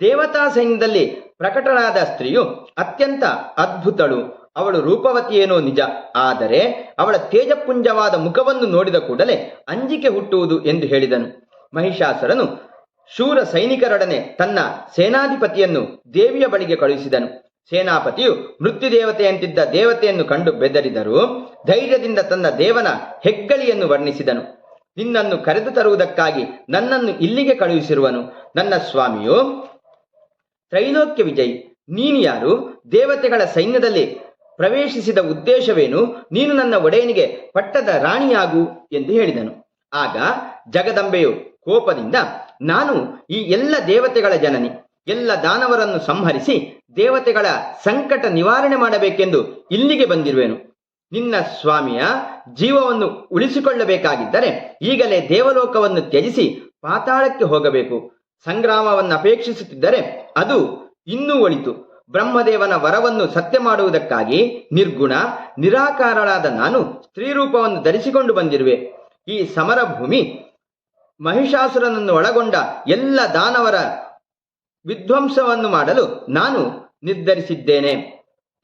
ದೇವತಾ ಸೈನ್ಯದಲ್ಲಿ ಪ್ರಕಟನಾದ ಸ್ತ್ರೀಯು ಅತ್ಯಂತ ಅದ್ಭುತಳು. ಅವಳು ರೂಪವತಿಯೇನೋ ನಿಜ. ಆದರೆ ಅವಳ ತೇಜಪುಂಜವಾದ ಮುಖವನ್ನು ನೋಡಿದ ಕೂಡಲೇ ಅಂಜಿಕೆ ಹುಟ್ಟುವುದು ಎಂದು ಹೇಳಿದನು. ಮಹಿಷಾಸುರನು ಶೂರ ಸೈನಿಕರೊಡನೆ ತನ್ನ ಸೇನಾಧಿಪತಿಯನ್ನು ದೇವಿಯ ಬಳಿಗೆ ಕಳುಹಿಸಿದನು. ಸೇನಾಪತಿಯು ಮೃತ್ಯುದೇವತೆಯಂತಿದ್ದ ದೇವತೆಯನ್ನು ಕಂಡು ಬೆದರಿದರು. ಧೈರ್ಯದಿಂದ ತನ್ನ ದೇವನ ಹೆಗ್ಗಳಿಯನ್ನು ವರ್ಣಿಸಿದನು. ನಿನ್ನನ್ನು ಕರೆದು ತರುವುದಕ್ಕಾಗಿ ನನ್ನನ್ನು ಇಲ್ಲಿಗೆ ಕಳುಹಿಸಿರುವನು. ನನ್ನ ಸ್ವಾಮಿಯು, ತ್ರೈಲೋಕ್ಯ ವಿಜಯ್, ನೀನು ಯಾರು? ದೇವತೆಗಳ ಸೈನ್ಯದಲ್ಲಿ ಪ್ರವೇಶಿಸಿದ ಉದ್ದೇಶವೇನು? ನೀನು ನನ್ನ ಒಡೆಯನಿಗೆ ಪಟ್ಟದ ರಾಣಿಯಾಗು ಎಂದು ಹೇಳಿದನು. ಆಗ ಜಗದಂಬೆಯು ಕೋಪದಿಂದ, ನಾನು ಈ ಎಲ್ಲ ದೇವತೆಗಳ ಜನನಿ. ಎಲ್ಲ ದಾನವರನ್ನು ಸಂಹರಿಸಿ ದೇವತೆಗಳ ಸಂಕಟ ನಿವಾರಣೆ ಮಾಡಬೇಕೆಂದು ಇಲ್ಲಿಗೆ ಬಂದಿರುವೆನು. ನಿನ್ನ ಸ್ವಾಮಿಯ ಜೀವವನ್ನು ಉಳಿಸಿಕೊಳ್ಳಬೇಕಾಗಿದ್ದರೆ ಈಗಲೇ ದೇವಲೋಕವನ್ನು ತ್ಯಜಿಸಿ ಪಾತಾಳಕ್ಕೆ ಹೋಗಬೇಕು. ಸಂಗ್ರಾಮವನ್ನು ಅಪೇಕ್ಷಿಸುತ್ತಿದ್ದರೆ ಅದು ಇನ್ನೂ ಒಳಿತು. ಬ್ರಹ್ಮದೇವನ ವರವನ್ನು ಸತ್ಯ ಮಾಡುವುದಕ್ಕಾಗಿ ನಿರ್ಗುಣ, ನಿರಾಕಾರಳಾದ ನಾನು ಸ್ತ್ರೀರೂಪವನ್ನು ಧರಿಸಿಕೊಂಡು ಬಂದಿರುವೆ. ಈ ಸಮರ ಭೂಮಿ ಮಹಿಷಾಸುರನನ್ನು ಒಳಗೊಂಡ ಎಲ್ಲ ದಾನವರ ವಿಧ್ವಂಸವನ್ನು ಮಾಡಲು ನಾನು ನಿರ್ಧರಿಸಿದ್ದೇನೆ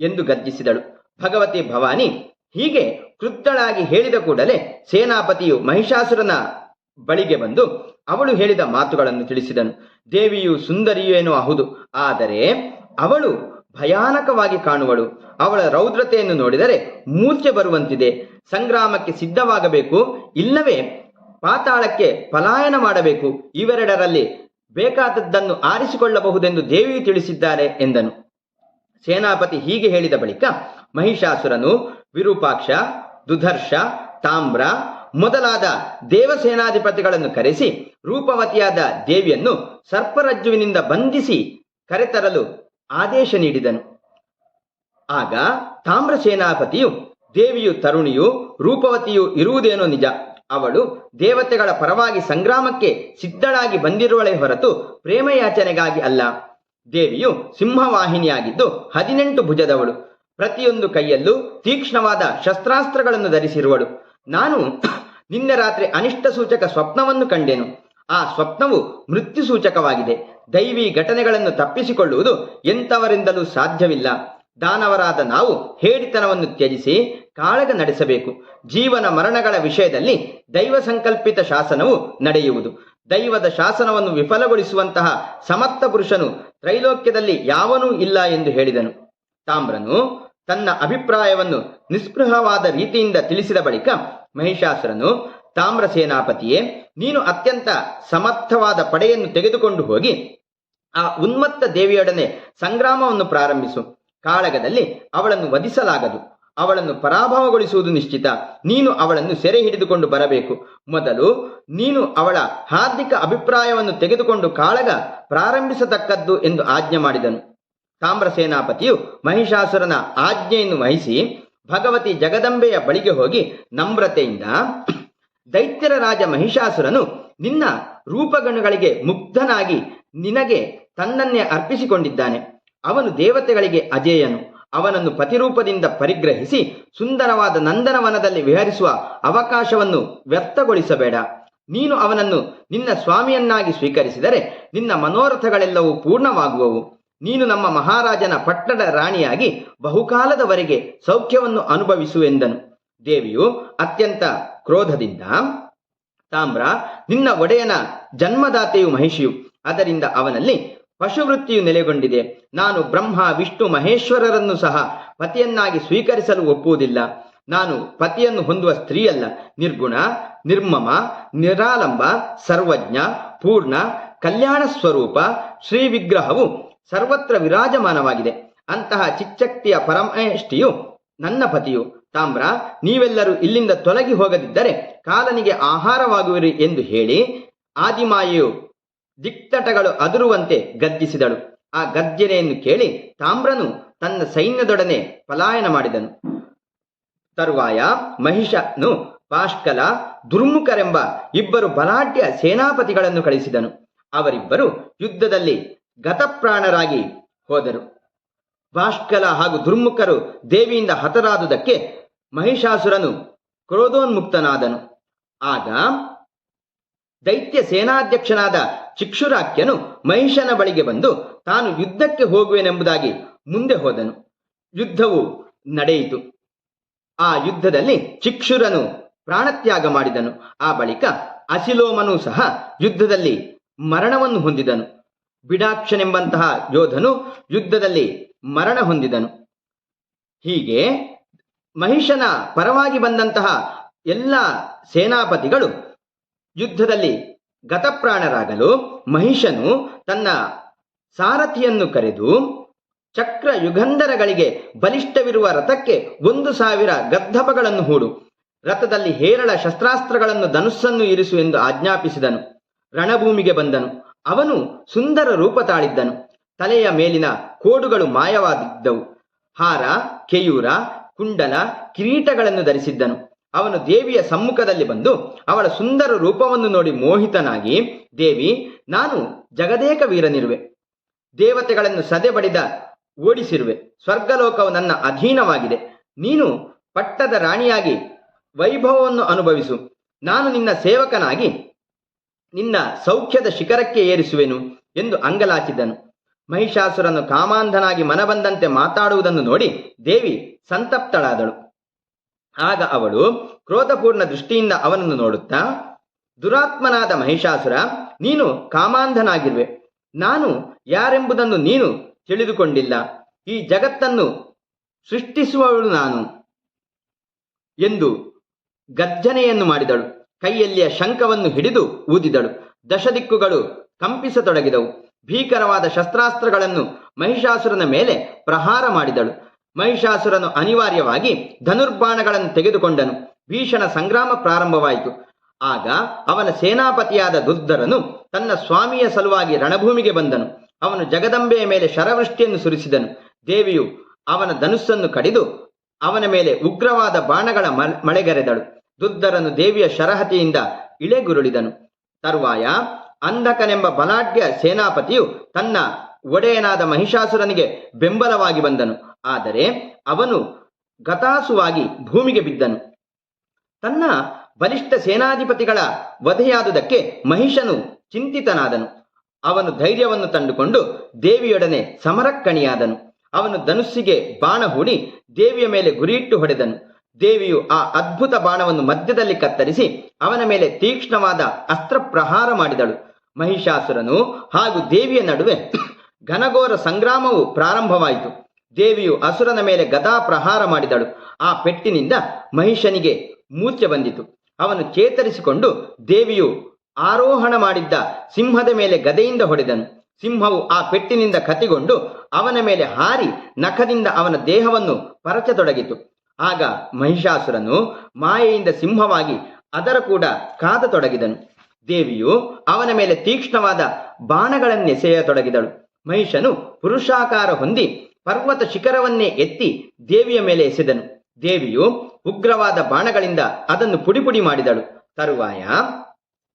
ಎಂದು ಗರ್ಜಿಸಿದಳು. ಭಗವತಿ ಭವಾನಿ ಹೀಗೆ ಕೃತ್ತಳಾಗಿ ಹೇಳಿದ ಕೂಡಲೇ ಸೇನಾಪತಿಯು ಮಹಿಷಾಸುರನ ಬಳಿಗೆ ಬಂದು ಅವಳು ಹೇಳಿದ ಮಾತುಗಳನ್ನು ತಿಳಿಸಿದನು. ದೇವಿಯು ಸುಂದರಿಯೇನೋ ಹೌದು, ಆದರೆ ಅವಳು ಭಯಾನಕವಾಗಿ ಕಾಣುವಳು. ಅವಳ ರೌದ್ರತೆಯನ್ನು ನೋಡಿದರೆ ಮೂರ್ಛೆ ಬರುವಂತಿದೆ. ಸಂಗ್ರಾಮಕ್ಕೆ ಸಿದ್ಧವಾಗಬೇಕು, ಇಲ್ಲವೇ ಪಾತಾಳಕ್ಕೆ ಪಲಾಯನ ಮಾಡಬೇಕು. ಇವೆರಡರಲ್ಲಿ ಬೇಕಾದದ್ದನ್ನು ಆರಿಸಿಕೊಳ್ಳಬಹುದೆಂದು ದೇವಿಯು ತಿಳಿಸಿದ್ದಾರೆ ಎಂದನು. ಸೇನಾಪತಿ ಹೀಗೆ ಹೇಳಿದ ಬಳಿಕ, ಮಹಿಷಾಸುರನು, ವಿರೂಪಾಕ್ಷ, ದುಧರ್ಷ, ತಾಮ್ರ ಮೊದಲಾದ ದೇವಸೇನಾಧಿಪತಿಗಳನ್ನು ಕರೆಸಿ ರೂಪವತಿಯಾದ ದೇವಿಯನ್ನು ಸರ್ಪರಜ್ಜುವಿನಿಂದ ಬಂಧಿಸಿ ಕರೆತರಲು ಆದೇಶ ನೀಡಿದನು. ಆಗ ತಾಮ್ರ ಸೇನಾಪತಿಯು, ದೇವಿಯು ತರುಣಿಯು, ರೂಪವತಿಯು ಇರುವುದೇನೋ ನಿಜ. ಅವಳು ದೇವತೆಗಳ ಪರವಾಗಿ ಸಂಗ್ರಾಮಕ್ಕೆ ಸಿದ್ಧಳಾಗಿ ಬಂದಿರುವಳೆ ಹೊರತು ಪ್ರೇಮಯಾಚನೆಗಾಗಿ ಅಲ್ಲ. ದೇವಿಯು ಸಿಂಹವಾಹಿನಿಯಾಗಿದ್ದು ಹದಿನೆಂಟು ಭುಜದವಳು. ಪ್ರತಿಯೊಂದು ಕೈಯಲ್ಲೂ ತೀಕ್ಷ್ಣವಾದ ಶಸ್ತ್ರಾಸ್ತ್ರಗಳನ್ನು ಧರಿಸಿರುವಳು. ನಾನು ನಿನ್ನೆ ರಾತ್ರಿ ಅನಿಷ್ಟ ಸೂಚಕ ಸ್ವಪ್ನವನ್ನು ಕಂಡೆನು. ಆ ಸ್ವಪ್ನವು ಮೃತ್ಯು ಸೂಚಕವಾಗಿದೆ ದೈವಿ ಘಟನೆಗಳನ್ನು ತಪ್ಪಿಸಿಕೊಳ್ಳುವುದು ಎಂಥವರಿಂದಲೂ ಸಾಧ್ಯವಿಲ್ಲ. ದಾನವರಾದ ನಾವು ಹೇಡಿತನವನ್ನು ತ್ಯಜಿಸಿ ಕಾಳಗ ನಡೆಸಬೇಕು. ಜೀವನ ಮರಣಗಳ ವಿಷಯದಲ್ಲಿ ದೈವ ಸಂಕಲ್ಪಿತ ಶಾಸನವು ನಡೆಯುವುದು. ದೈವದ ಶಾಸನವನ್ನು ವಿಫಲಗೊಳಿಸುವಂತಹ ಸಮರ್ಥ ಪುರುಷನು ತ್ರೈಲೋಕ್ಯದಲ್ಲಿ ಯಾವನೂ ಇಲ್ಲ ಎಂದು ಹೇಳಿದನು. ತಾಮ್ರನು ತನ್ನ ಅಭಿಪ್ರಾಯವನ್ನು ನಿಸ್ಪೃಹವಾದ ರೀತಿಯಿಂದ ತಿಳಿಸಿದ ಬಳಿಕ ಮಹಿಷಾಸುರನು, ತಾಮ್ರ ಸೇನಾಪತಿಯೇ, ನೀನು ಅತ್ಯಂತ ಸಮರ್ಥವಾದ ಪಡೆಯನ್ನು ತೆಗೆದುಕೊಂಡು ಹೋಗಿ, ಆ ಉನ್ಮತ್ತ ದೇವಿಯೊಡನೆ ಸಂಗ್ರಾಮವನ್ನು ಪ್ರಾರಂಭಿಸು. ಕಾಳಗದಲ್ಲಿ ಅವಳನ್ನು ವಧಿಸಲಾಗದು. ಅವಳನ್ನು ಪರಾಭವಗೊಳಿಸುವುದು ನಿಶ್ಚಿತ. ನೀನು ಅವಳನ್ನು ಸೆರೆ ಹಿಡಿದುಕೊಂಡು ಬರಬೇಕು. ಮೊದಲು ನೀನು ಅವಳ ಹಾರ್ದಿಕ ಅಭಿಪ್ರಾಯವನ್ನು ತೆಗೆದುಕೊಂಡು ಕಾಳಗ ಪ್ರಾರಂಭಿಸತಕ್ಕದ್ದು ಎಂದು ಆಜ್ಞೆ ಮಾಡಿದನು. ತಾಮ್ರ ಸೇನಾಪತಿಯು ಮಹಿಷಾಸುರನ ಆಜ್ಞೆಯನ್ನು ವಹಿಸಿ ಭಗವತಿ ಜಗದಂಬೆಯ ಬಳಿಗೆ ಹೋಗಿ ನಮ್ರತೆಯಿಂದ ದೈತ್ಯರ ರಾಜ ಮಹಿಷಾಸುರನು ನಿನ್ನ ರೂಪಗಣಗಳಿಗೆ ಮುಗ್ಧನಾಗಿ ನಿನಗೆ ತನ್ನನ್ನೇ ಅರ್ಪಿಸಿಕೊಂಡಿದ್ದಾನೆ. ಅವನು ದೇವತೆಗಳಿಗೆ ಅಜೇಯನು. ಅವನನ್ನು ಪತಿರೂಪದಿಂದ ಪರಿಗ್ರಹಿಸಿ ಸುಂದರವಾದ ನಂದನವನದಲ್ಲಿ ವಿಹರಿಸುವ ಅವಕಾಶವನ್ನು ವ್ಯರ್ಥಗೊಳಿಸಬೇಡ. ನೀನು ಅವನನ್ನು ನಿನ್ನ ಸ್ವಾಮಿಯನ್ನಾಗಿ ಸ್ವೀಕರಿಸಿದರೆ ನಿನ್ನ ಮನೋರಥಗಳೆಲ್ಲವೂ ಪೂರ್ಣವಾಗುವವು. ನೀನು ನಮ್ಮ ಮಹಾರಾಜನ ಪಟ್ಟಣ ರಾಣಿಯಾಗಿ ಬಹುಕಾಲದವರೆಗೆ ಸೌಖ್ಯವನ್ನು ಅನುಭವಿಸು ಎಂದನು. ದೇವಿಯು ಅತ್ಯಂತ ಕ್ರೋಧದಿಂದ, ತಾಮ್ರ, ನಿನ್ನ ಒಡೆಯನ ಜನ್ಮದಾತೆಯು ಮಹಿಷಿಯು, ಅದರಿಂದ ಅವನಲ್ಲಿ ಪಶುವೃತ್ತಿಯು ನೆಲೆಗೊಂಡಿದೆ. ನಾನು ಬ್ರಹ್ಮ, ವಿಷ್ಣು, ಮಹೇಶ್ವರರನ್ನು ಸಹ ಪತಿಯನ್ನಾಗಿ ಸ್ವೀಕರಿಸಲು ಒಪ್ಪುವುದಿಲ್ಲ. ನಾನು ಪತಿಯನ್ನು ಹೊಂದುವ ಸ್ತ್ರೀಯಲ್ಲ. ನಿರ್ಗುಣ, ನಿರ್ಮಮ, ನಿರಾಲಂಬ, ಸರ್ವಜ್ಞ, ಪೂರ್ಣ, ಕಲ್ಯಾಣ ಸ್ವರೂಪ, ಶ್ರೀ ವಿಗ್ರಹವು ಸರ್ವತ್ರ ವಿರಾಜಮಾನವಾಗಿದೆ. ಅಂತಹ ಚಿಚ್ಚಕ್ತಿಯ ಪರಮೇಷ್ಠಿಯು ನನ್ನ ಪತಿಯು. ತಾಮ್ರ, ನೀವೆಲ್ಲರೂ ಇಲ್ಲಿಂದ ತೊಲಗಿ ಹೋಗದಿದ್ದರೆ ಕಾಲನಿಗೆ ಆಹಾರವಾಗುವಿರಿ ಎಂದು ಹೇಳಿ ಆದಿಮಾಯೆಯು ದಿಕ್ತಟಗಳು ಅದುರುವಂತೆ ಗದ್ದಿಸಿದಳು. ಆ ಗರ್ಜನೆಯನ್ನು ಕೇಳಿ ತಾಮ್ರನು ತನ್ನ ಸೈನ್ಯದೊಡನೆ ಪಲಾಯನ ಮಾಡಿದನು. ತರುವಾಯ ಮಹಿಷನು ಪಾಷ್ಕಲ, ದುರ್ಮುಖರೆಂಬ ಇಬ್ಬರು ಬಲಾಢ್ಯ ಸೇನಾಪತಿಗಳನ್ನು ಕಳಿಸಿದನು ಅವರಿಬ್ಬರು ಯುದ್ಧದಲ್ಲಿ ಗತಪ್ರಾಣರಾಗಿ ಹೋದರು. ಭಾಷ್ಕಲ ಹಾಗೂ ದುರ್ಮುಖರು ದೇವಿಯಿಂದ ಹತರಾದುದಕ್ಕೆ ಮಹಿಷಾಸುರನು ಕ್ರೋಧೋನ್ಮುಕ್ತನಾದನು. ಆಗ ದೈತ್ಯ ಸೇನಾಧ್ಯಕ್ಷನಾದ ಚಿಕ್ಷುರಾಕ್ಯನು ಮಹಿಷನ ಬಳಿಗೆ ಬಂದು ತಾನು ಯುದ್ಧಕ್ಕೆ ಹೋಗುವೆನೆಂಬುದಾಗಿ ಮುಂದೆ ಹೋದನು. ಯುದ್ಧವು ನಡೆಯಿತು. ಆ ಯುದ್ಧದಲ್ಲಿ ಚಿಕ್ಷುರನು ಪ್ರಾಣತ್ಯಾಗ ಮಾಡಿದನು. ಆ ಬಳಿಕ ಅಸಿಲೋಮನು ಸಹ ಯುದ್ಧದಲ್ಲಿ ಮರಣವನ್ನು ಹೊಂದಿದನು. ಬಿಡಾಕ್ಷನೆಂಬಂತಹ ಯೋಧನು ಯುದ್ಧದಲ್ಲಿ ಮರಣ ಹೊಂದಿದನು. ಹೀಗೆ ಮಹಿಷನ ಪರವಾಗಿ ಬಂದಂತಹ ಎಲ್ಲ ಸೇನಾಪತಿಗಳು ಯುದ್ಧದಲ್ಲಿ ಗತಪ್ರಾಣರಾಗಲು ಮಹಿಷನು ತನ್ನ ಸಾರಥಿಯನ್ನು ಕರೆದು ಚಕ್ರ ಯುಗಂಧರಗಳಿಗೆ ಬಲಿಷ್ಠವಿರುವ ರಥಕ್ಕೆ ಒಂದು ಸಾವಿರ ಗದ್ದಪಗಳನ್ನು ಹೂಡು. ರಥದಲ್ಲಿ ಹೇರಳ ಶಸ್ತ್ರಾಸ್ತ್ರಗಳನ್ನು ಧನುಸ್ಸನ್ನು ಇರಿಸು ಎಂದು ಆಜ್ಞಾಪಿಸಿದನು. ರಣಭೂಮಿಗೆ ಬಂದನು. ಅವನು ಸುಂದರ ರೂಪ ತಾಳಿದ್ದನು. ತಲೆಯ ಮೇಲಿನ ಕೋಡುಗಳು ಮಾಯವಾಗಿದ್ದವು. ಹಾರ, ಕೆಯೂರ, ಕುಂಡಲ, ಕಿರೀಟಗಳನ್ನು ಧರಿಸಿದ್ದನು. ಅವನು ದೇವಿಯ ಸಮ್ಮುಖದಲ್ಲಿ ಬಂದು ಅವಳ ಸುಂದರ ರೂಪವನ್ನು ನೋಡಿ ಮೋಹಿತನಾಗಿ, ದೇವಿ, ನಾನು ಜಗದೇಕ ವೀರನಿರುವೆ. ದೇವತೆಗಳನ್ನು ಸದೆ ಬಡಿದ ಓಡಿಸಿರುವೆ. ಸ್ವರ್ಗಲೋಕವು ನನ್ನ ಅಧೀನವಾಗಿದೆ. ನೀನು ಪಟ್ಟದ ರಾಣಿಯಾಗಿ ವೈಭವವನ್ನು ಅನುಭವಿಸು. ನಾನು ನಿನ್ನ ಸೇವಕನಾಗಿ ನಿನ್ನ ಸೌಖ್ಯದ ಶಿಖರಕ್ಕೆ ಏರಿಸುವೆನು ಎಂದು ಅಂಗಲಾಚಿದ್ದನು. ಮಹಿಷಾಸುರನು ಕಾಮಾಂಧನಾಗಿ ಮನಬಂದಂತೆ ಮಾತಾಡುವುದನ್ನು ನೋಡಿ ದೇವಿ ಸಂತಪ್ತಳಾದಳು. ಆಗ ಅವಳು ಕ್ರೋಧಪೂರ್ಣ ದೃಷ್ಟಿಯಿಂದ ಅವನನ್ನು ನೋಡುತ್ತಾ, ದುರಾತ್ಮನಾದ ಮಹಿಷಾಸುರ, ನೀನು ಕಾಮಾಂಧನಾಗಿರುವೆ. ನಾನು ಯಾರೆಂಬುದನ್ನು ನೀನು ತಿಳಿದುಕೊಂಡಿಲ್ಲ. ಈ ಜಗತ್ತನ್ನು ಸೃಷ್ಟಿಸುವವಳು ನಾನು ಎಂದು ಗರ್ಜನೆಯನ್ನು ಮಾಡಿದಳು. ಕೈಯಲ್ಲಿಯ ಶಂಖವನ್ನು ಹಿಡಿದು ಊದಿದಳು. ದಶದಿಕ್ಕುಗಳು ಕಂಪಿಸತೊಡಗಿದವು. ಭೀಕರವಾದ ಶಸ್ತ್ರಾಸ್ತ್ರಗಳನ್ನು ಮಹಿಷಾಸುರನ ಮೇಲೆ ಪ್ರಹಾರ ಮಾಡಿದಳು. ಮಹಿಷಾಸುರನು ಅನಿವಾರ್ಯವಾಗಿ ಧನುರ್ಬಾಣಗಳನ್ನು ತೆಗೆದುಕೊಂಡನು. ಭೀಷಣ ಸಂಗ್ರಾಮ ಪ್ರಾರಂಭವಾಯಿತು. ಆಗ ಅವನ ಸೇನಾಪತಿಯಾದ ದುರ್ಧರನು ತನ್ನ ಸ್ವಾಮಿಯ ಸಲುವಾಗಿ ರಣಭೂಮಿಗೆ ಬಂದನು. ಅವನು ಜಗದಂಬೆಯ ಮೇಲೆ ಶರವೃಷ್ಟಿಯನ್ನು ಸುರಿಸಿದನು. ದೇವಿಯು ಅವನ ಧನುಸ್ಸನ್ನು ಕಡಿದು ಅವನ ಮೇಲೆ ಉಗ್ರವಾದ ಬಾಣಗಳ ಮಳೆಗರೆದಳು. ದುರ್ಧರನು ದೇವಿಯ ಶರಹತಿಯಿಂದ ಇಳೆಗುರುಳಿದನು. ತರುವಾಯ ಅಂಧಕನೆಂಬ ಬಲಾಢ್ಯ ಸೇನಾಪತಿಯು ತನ್ನ ಒಡೆಯನಾದ ಮಹಿಷಾಸುರನಿಗೆ ಬೆಂಬಲವಾಗಿ ಬಂದನು. ಆದರೆ ಅವನು ಗತಾಸುವಾಗಿ ಭೂಮಿಗೆ ಬಿದ್ದನು. ತನ್ನ ಬಲಿಷ್ಠ ಸೇನಾಧಿಪತಿಗಳ ವಧೆಯಾದುದಕ್ಕೆ ಮಹಿಷನು ಚಿಂತಿತನಾದನು. ಅವನು ಧೈರ್ಯವನ್ನು ತಂದುಕೊಂಡು ದೇವಿಯೊಡನೆ ಸಮರಕ್ಕಣಿಯಾದನು. ಅವನು ಧನುಸ್ಸಿಗೆ ಬಾಣ ಹೂಡಿ ದೇವಿಯ ಮೇಲೆ ಗುರಿಯಿಟ್ಟು ಹೊಡೆದನು. ದೇವಿಯು ಆ ಅದ್ಭುತ ಬಾಣವನ್ನು ಮಧ್ಯದಲ್ಲಿ ಕತ್ತರಿಸಿ ಅವನ ಮೇಲೆ ತೀಕ್ಷ್ಣವಾದ ಅಸ್ತ್ರ ಪ್ರಹಾರ ಮಾಡಿದಳು. ಮಹಿಷಾಸುರನು ಹಾಗೂ ದೇವಿಯ ನಡುವೆ ಘನಘೋರ ಸಂಗ್ರಾಮವು ಪ್ರಾರಂಭವಾಯಿತು. ದೇವಿಯು ಅಸುರನ ಮೇಲೆ ಗದಾ ಪ್ರಹಾರ ಮಾಡಿದಳು. ಆ ಪೆಟ್ಟಿನಿಂದ ಮಹಿಷನಿಗೆ ಮೂರ್ಛೆ ಬಂದಿತು. ಅವನು ಚೇತರಿಸಿಕೊಂಡು ದೇವಿಯು ಆರೋಹಣ ಮಾಡಿದ್ದ ಸಿಂಹದ ಮೇಲೆ ಗದೆಯಿಂದ ಹೊಡೆದನು. ಸಿಂಹವು ಆ ಪೆಟ್ಟಿನಿಂದ ಕತಿಗೊಂಡು ಅವನ ಮೇಲೆ ಹಾರಿ ನಖದಿಂದ ಅವನ ದೇಹವನ್ನು ಪರಚತೊಡಗಿತು. ಆಗ ಮಹಿಷಾಸುರನು ಮಾಯೆಯಿಂದ ಸಿಂಹವಾಗಿ ಅದರ ಕೂಡ ಕಾದತೊಡಗಿದನು. ದೇವಿಯು ಅವನ ಮೇಲೆ ತೀಕ್ಷ್ಣವಾದ ಬಾಣಗಳನ್ನೆಸೆಯತೊಡಗಿದಳು. ಮಹಿಷನು ಪುರುಷಾಕಾರ ಹೊಂದಿ ಪರ್ವತ ಶಿಖರವನ್ನೇ ಎತ್ತಿ ದೇವಿಯ ಮೇಲೆ ಎಸೆದನು. ದೇವಿಯು ಉಗ್ರವಾದ ಬಾಣಗಳಿಂದ ಅದನ್ನು ಪುಡಿಪುಡಿ ಮಾಡಿದಳು. ತರುವಾಯ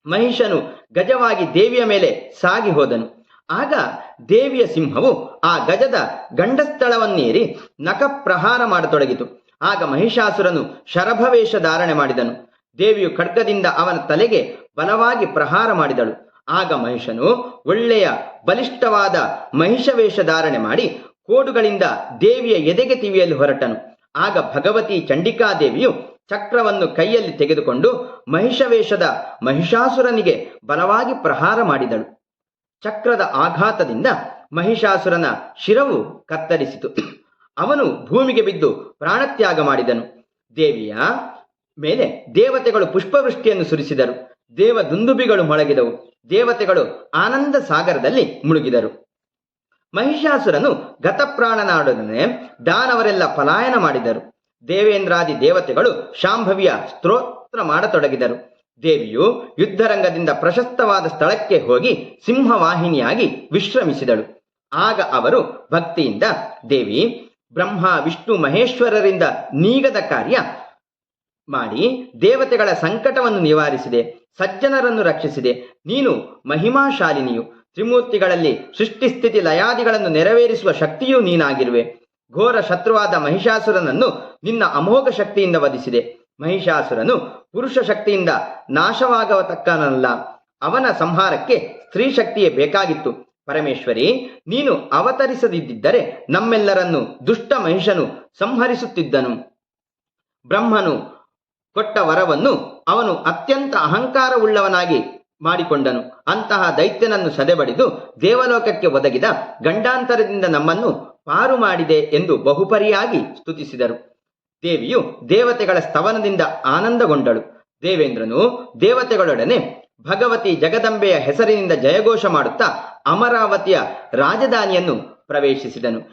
ಮಹಿಷನು ಗಜವಾಗಿ ದೇವಿಯ ಮೇಲೆ ಸಾಗಿ ಹೋದನು. ಆಗ ದೇವಿಯ ಸಿಂಹವು ಆ ಗಜದ ಗಂಡಸ್ಥಳವನ್ನೇರಿ ನಖ ಪ್ರಹಾರ ಮಾಡತೊಡಗಿತು. ಆಗ ಮಹಿಷಾಸುರನು ಶರಭವೇಶ ಧಾರಣೆ ಮಾಡಿದನು. ದೇವಿಯು ಖಡ್ಗದಿಂದ ಅವನ ತಲೆಗೆ ಬಲವಾಗಿ ಪ್ರಹಾರ ಮಾಡಿದಳು. ಆಗ ಮಹಿಷನು ಒಳ್ಳೆಯ ಬಲಿಷ್ಠವಾದ ಮಹಿಷವೇಷ ಧಾರಣೆ ಮಾಡಿ ಕೋಡುಗಳಿಂದ ದೇವಿಯ ಎದೆಗೆ ತಿವಿಯಲು ಹೊರಟನು. ಆಗ ಭಗವತಿ ಚಂಡಿಕಾದೇವಿಯು ಚಕ್ರವನ್ನು ಕೈಯಲ್ಲಿ ತೆಗೆದುಕೊಂಡು ಮಹಿಷವೇಷದ ಮಹಿಷಾಸುರನಿಗೆ ಬಲವಾಗಿ ಪ್ರಹಾರ ಮಾಡಿದಳು. ಚಕ್ರದ ಆಘಾತದಿಂದ ಮಹಿಷಾಸುರನ ಶಿರವು ಕತ್ತರಿಸಿತು. ಅವನು ಭೂಮಿಗೆ ಬಿದ್ದು ಪ್ರಾಣತ್ಯಾಗ ಮಾಡಿದನು. ದೇವಿಯ ಮೇಲೆ ದೇವತೆಗಳು ಪುಷ್ಪವೃಷ್ಟಿಯನ್ನು ಸುರಿಸಿದರು. ದೇವ ದುಂದುಬಿಗಳು ಮೊಳಗಿದವು. ದೇವತೆಗಳು ಆನಂದ ಸಾಗರದಲ್ಲಿ ಮುಳುಗಿದರು. ಮಹಿಷಾಸುರನು ಗತಪ್ರಾಣನಾಡೊಡನೆ ದಾನವರೆಲ್ಲ ಪಲಾಯನ ಮಾಡಿದರು. ದೇವೇಂದ್ರಾದಿ ದೇವತೆಗಳು ಶಾಂಭವಿಯ ಸ್ತೋತ್ರ ಮಾಡತೊಡಗಿದರು. ದೇವಿಯು ಯುದ್ಧರಂಗದಿಂದ ಪ್ರಶಸ್ತವಾದ ಸ್ಥಳಕ್ಕೆ ಹೋಗಿ ಸಿಂಹವಾಹಿನಿಯಾಗಿ ವಿಶ್ರಮಿಸಿದಳು. ಆಗ ಅವರು ಭಕ್ತಿಯಿಂದ, ದೇವಿ, ಬ್ರಹ್ಮ, ವಿಷ್ಣು, ಮಹೇಶ್ವರರಿಂದ ನೀಗದ ಕಾರ್ಯ ಮಾಡಿ ದೇವತೆಗಳ ಸಂಕಟವನ್ನು ನಿವಾರಿಸಿದೆ, ಸಜ್ಜನರನ್ನು ರಕ್ಷಿಸಿದೆ, ನೀನು ಮಹಿಮಾಶಾಲಿನಿಯು ತ್ರಿಮೂರ್ತಿಗಳಲ್ಲಿ ಸೃಷ್ಟಿಸ್ಥಿತಿ ಲಯಾದಿಗಳನ್ನು ನೆರವೇರಿಸುವ ಶಕ್ತಿಯೂ ನೀನಾಗಿರುವೆ. ಘೋರ ಶತ್ರುವಾದ ಮಹಿಷಾಸುರನನ್ನು ನಿನ್ನ ಅಮೋಘ ಶಕ್ತಿಯಿಂದ ವಧಿಸಿದೆ. ಮಹಿಷಾಸುರನು ಪುರುಷ ಶಕ್ತಿಯಿಂದ ನಾಶವಾಗತಕ್ಕನಲ್ಲ. ಅವನ ಸಂಹಾರಕ್ಕೆ ಸ್ತ್ರೀ ಶಕ್ತಿಯೇ ಬೇಕಾಗಿತ್ತು. ಪರಮೇಶ್ವರಿ, ನೀನು ಅವತರಿಸದಿದ್ದರೆ ನಮ್ಮೆಲ್ಲರನ್ನು ದುಷ್ಟ ಮಹಿಷನು ಸಂಹರಿಸುತ್ತಿದ್ದನು. ಬ್ರಹ್ಮನು ಕೊಟ್ಟ ವರವನ್ನು ಅವನು ಅತ್ಯಂತ ಅಹಂಕಾರವುಳ್ಳವನಾಗಿ ಮಾಡಿಕೊಂಡನು. ಅಂತಹ ದೈತ್ಯನನ್ನು ಸದೆಬಡಿದು ದೇವಲೋಕಕ್ಕೆ ಒದಗಿದ ಗಂಡಾಂತರದಿಂದ ನಮ್ಮನ್ನು ಪಾರು ಮಾಡಿದೆ ಎಂದು ಬಹುಪರಿಯಾಗಿ ಸ್ತುತಿಸಿದರು. ದೇವಿಯು ದೇವತೆಗಳ ಸ್ತವನದಿಂದ ಆನಂದಗೊಂಡಳು. ದೇವೇಂದ್ರನು ದೇವತೆಗಳೊಡನೆ ಭಗವತಿ ಜಗದಂಬೆಯ ಹೆಸರಿನಿಂದ ಜಯಘೋಷ ಮಾಡುತ್ತಾ ಅಮರಾವತಿಯ ರಾಜಧಾನಿಯನ್ನು ಪ್ರವೇಶಿಸಿದನು.